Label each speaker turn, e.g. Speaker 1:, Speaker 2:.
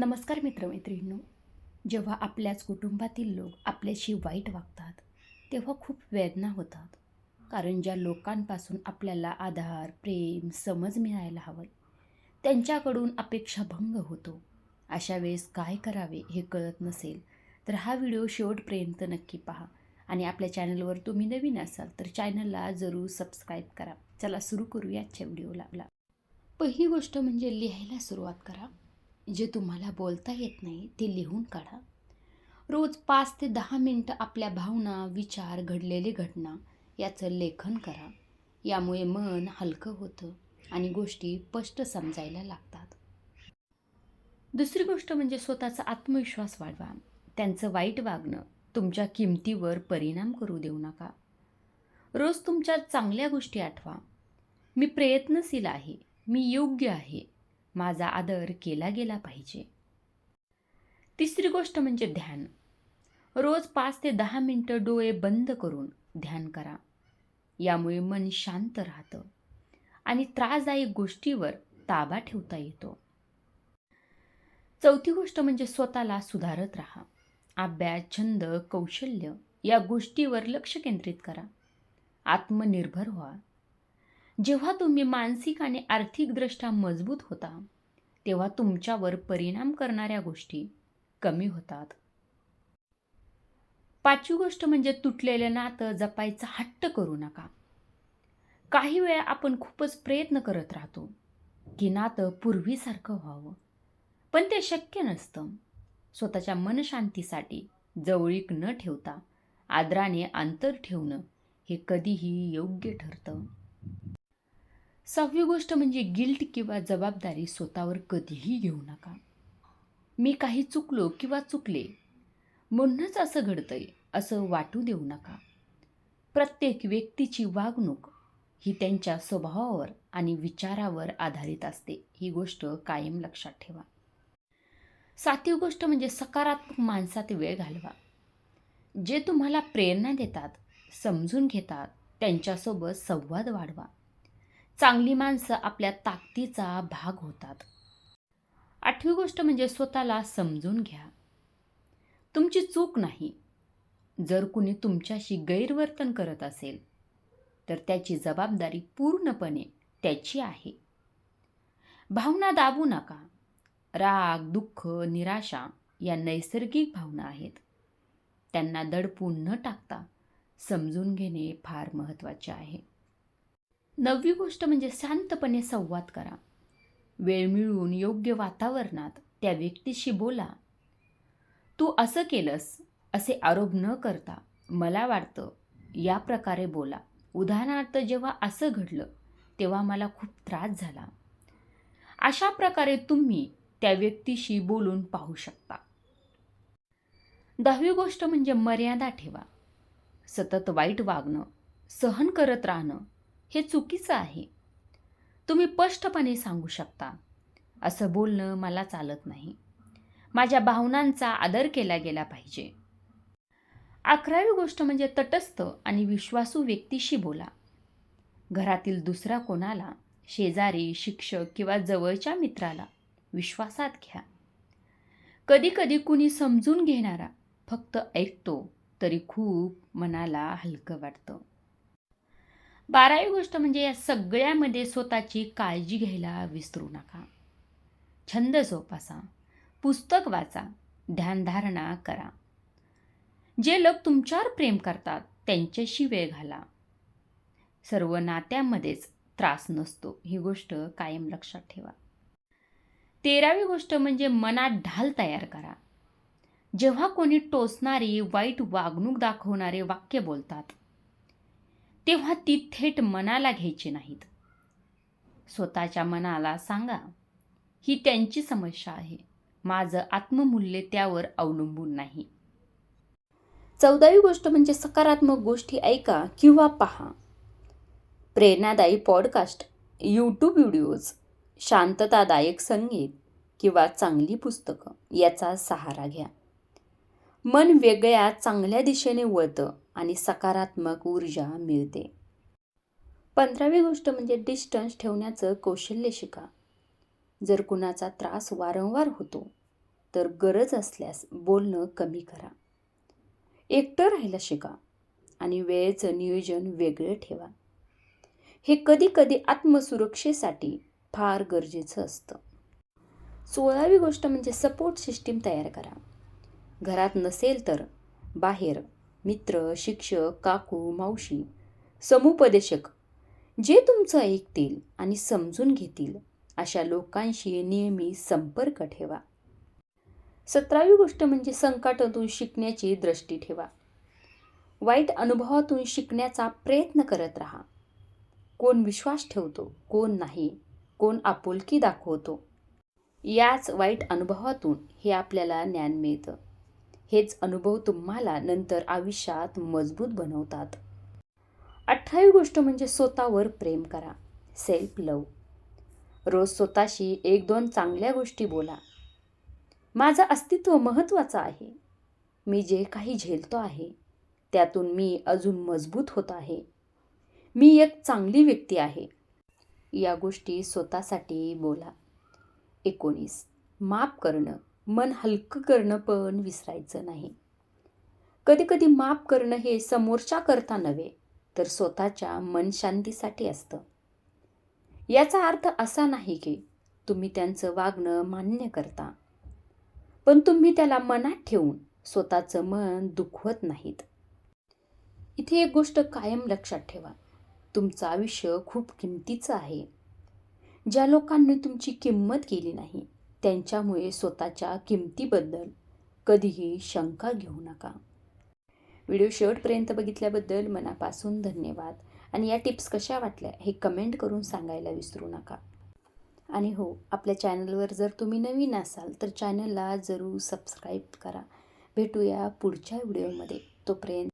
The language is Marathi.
Speaker 1: नमस्कार मित्रमैत्रिणींनो. जेव्हा आपल्याच कुटुंबातील लोक आपल्याशी वाईट वागतात तेव्हा खूप वेदना होतात. कारण ज्या लोकांपासून आपल्याला आधार प्रेम समज मिळायला हवं त्यांच्याकडून अपेक्षाभंग होतो. अशा वेळेस काय करावे हे कळत नसेल तर हा व्हिडिओ शेवटपर्यंत नक्की पहा. आणि आपल्या चॅनलवर तुम्ही नवीन असाल तर चॅनलला जरूर सबस्क्राईब करा. चला सुरू करूया आजच्या व्हिडिओला. पहिली गोष्ट म्हणजे लिहायला सुरुवात करा. जे तुम्हाला बोलता येत नाही ते लिहून काढा. रोज पाच ते दहा मिनटं आपल्या भावना विचार घडलेली घटना याचं लेखन करा. यामुळे मन हलकं होतं आणि गोष्टी स्पष्ट समजायला लागतात. दुसरी गोष्ट म्हणजे स्वतःचा आत्मविश्वास वाढवा. त्यांचं वाईट वागणं तुमच्या किमतीवर परिणाम करू देऊ नका. रोज तुमच्या चांगल्या गोष्टी आठवा. मी प्रयत्नशील आहे. मी योग्य आहे. माझा आदर केला गेला पाहिजे. तिसरी गोष्ट म्हणजे ध्यान. रोज पाच ते दहा मिनटं डोळे बंद करून ध्यान करा. यामुळे मन शांत राहतं आणि त्रासदायक गोष्टीवर ताबा ठेवता येतो. चौथी गोष्ट म्हणजे स्वतःला सुधारत राहा. अभ्यास छंद कौशल्य या गोष्टीवर लक्ष केंद्रित करा. आत्मनिर्भर व्हा. जेव्हा तुम्ही मानसिक आणि आर्थिकदृष्ट्या मजबूत होता तेव्हा तुमच्यावर परिणाम करणाऱ्या गोष्टी कमी होतात. पाचवी गोष्ट म्हणजे तुटलेलं नातं जपायचा हट्ट करू नका. काही वेळा आपण खूपच प्रयत्न करत राहतो की नातं पूर्वीसारखं व्हावं पण ते शक्य नसतं. स्वतःच्या मनशांतीसाठी जवळीक न ठेवता आदराने अंतर ठेवणं हे कधीही योग्य ठरतं. सहावी गोष्ट म्हणजे गिल्ट किंवा जबाबदारी स्वतःवर कधीही घेऊ नका. मी काही चुकलो किंवा चुकले म्हणूनच असं घडतं आहे असं वाटू देऊ नका. प्रत्येक व्यक्तीची वागणूक ही त्यांच्या स्वभावावर आणि विचारावर आधारित असते. ही गोष्ट कायम लक्षात ठेवा. सातवी गोष्ट म्हणजे सकारात्मक माणसात वेळ घालवा. जे तुम्हाला प्रेरणा देतात समजून घेतात त्यांच्यासोबत संवाद वाढवा. चांगली माणसं आपल्या ताकदीचा भाग होतात. आठवी गोष्ट म्हणजे स्वतःला समजून घ्या. तुमची चूक नाही. जर कुणी तुमच्याशी गैरवर्तन करत असेल तर त्याची जबाबदारी पूर्णपणे त्याची आहे. भावना दाबू नका. राग दुःख निराशा या नैसर्गिक भावना आहेत. त्यांना दडपून न टाकता समजून घेणे फार महत्त्वाचे आहे. नववी गोष्ट म्हणजे शांतपणे संवाद करा. वेळ मिळवून योग्य वातावरणात त्या व्यक्तीशी बोला. तू असं केलंस असे आरोप न करता मला वाटतं या प्रकारे बोला. उदाहरणार्थ जेव्हा असं घडलं तेव्हा मला खूप त्रास झाला. अशा प्रकारे तुम्ही त्या व्यक्तीशी बोलून पाहू शकता. दहावी गोष्ट म्हणजे मर्यादा ठेवा. सतत वाईट वागणं सहन करत राहणं हे चुकीचं आहे. तुम्ही स्पष्टपणे सांगू शकता. असं बोलणं मला चालत नाही. माझ्या भावनांचा आदर केला गेला पाहिजे. अकरावी गोष्ट म्हणजे तटस्थ आणि विश्वासू व्यक्तीशी बोला. घरातील दुसरा कोणाला शेजारी शिक्षक किंवा जवळच्या मित्राला विश्वासात घ्या. कधीकधी कुणी समजून घेणारा फक्त ऐकतो तरी खूप मनाला हलकं वाटतं. बारावी गोष्ट म्हणजे या सगळ्यामध्ये स्वतःची काळजी घ्यायला विसरू नका. छंद जोपासा. पुस्तक वाचा. ध्यानधारणा करा. जे लोक तुमच्यावर प्रेम करतात त्यांच्याशी वेळ घाला. सर्व नात्यामध्येच त्रास नसतो. ही गोष्ट कायम लक्षात ठेवा. तेरावी गोष्ट म्हणजे मनात ढाल तयार करा. जेव्हा कोणी टोचणारी वाईट वागणूक दाखवणारे वाक्य बोलतात तेव्हा ती थेट मनाला घ्यायची नाहीत. स्वतःच्या मनाला सांगा ही त्यांची समस्या आहे. माझं आत्ममूल्य त्यावर अवलंबून नाही. चौदावी गोष्ट म्हणजे सकारात्मक गोष्टी ऐका किंवा पहा. प्रेरणादायी पॉडकास्ट यूट्यूब व्हिडिओज शांततादायक संगीत किंवा चांगली पुस्तकं याचा सहारा घ्या. मन वेगळ्या चांगल्या दिशेने वळतं आणि सकारात्मक ऊर्जा मिळते. पंधरावी गोष्ट म्हणजे डिस्टन्स ठेवण्याचं कौशल्य शिका. जर कुणाचा त्रास वारंवार होतो तर गरज असल्यास बोलणं कमी करा. एकटं राहायला शिका आणि वेळेचं नियोजन वेगळं ठेवा. हे कधी कधी आत्मसुरक्षेसाठी फार गरजेचं असतं. सोळावी गोष्ट म्हणजे सपोर्ट सिस्टीम तयार करा. घरात नसेल तर. बाहेर. मित्र शिक्षक काकू मावशी. समुपदेशक. जे तुमचं ऐकतील आणि समजून घेतील अशा लोकांशी नेहमी संपर्क ठेवा. सतरावी गोष्ट म्हणजे संकटातून शिकण्याची दृष्टी ठेवा. वाईट अनुभवातून शिकण्याचा प्रयत्न करत राहा. कोण विश्वास ठेवतो कोण नाही कोण आपुलकी दाखवतो. याच वाईट अनुभवातून हे आपल्याला ज्ञान मिळतं. हेच अनुभव तुम्हाला नंतर आयुष्यात मजबूत बनवतात. अठरावी गोष्ट म्हणजे स्वतःवर प्रेम करा. सेल्फ लव रोज स्वतःशी एक दोन चांगल्या गोष्टी बोला. माझं अस्तित्व महत्त्वाचं आहे. मी जे काही झेलतो आहे त्यातून मी अजून मजबूत होत आहे. मी एक चांगली व्यक्ती आहे. या गोष्टी स्वतःसाठी बोला. एकोणीस. माफ करणं. मन हलकं करणं पण विसरायचं नाही. कधीकधी माफ करणं हे समोरच्या करता नव्हे तर स्वतःच्या मनशांतीसाठी असतं. याचा अर्थ असा नाही की तुम्ही त्यांचं वागणं मान्य करता पण तुम्ही त्याला मनात ठेवून स्वतःचं मन दुखवत नाहीत. इथे एक गोष्ट कायम लक्षात ठेवा. तुमचं आयुष्य खूप किमतीचं आहे. ज्या लोकांनी तुमची किंमत केली नाही त्यांच्यामुळे स्वतःच्या किमतीबद्दल कधीही शंका घेऊ नका. व्हिडिओ शेवटपर्यंत बघितल्याबद्दल मनापासून धन्यवाद. आणि या टिप्स कशा वाटल्या हे कमेंट करून सांगायला विसरू नका. आणि हो आपल्या चॅनलवर जर तुम्ही नवीन असाल तर चॅनलला जरूर सबस्क्राईब करा. भेटूया पुढच्या व्हिडिओमध्ये. तोपर्यंत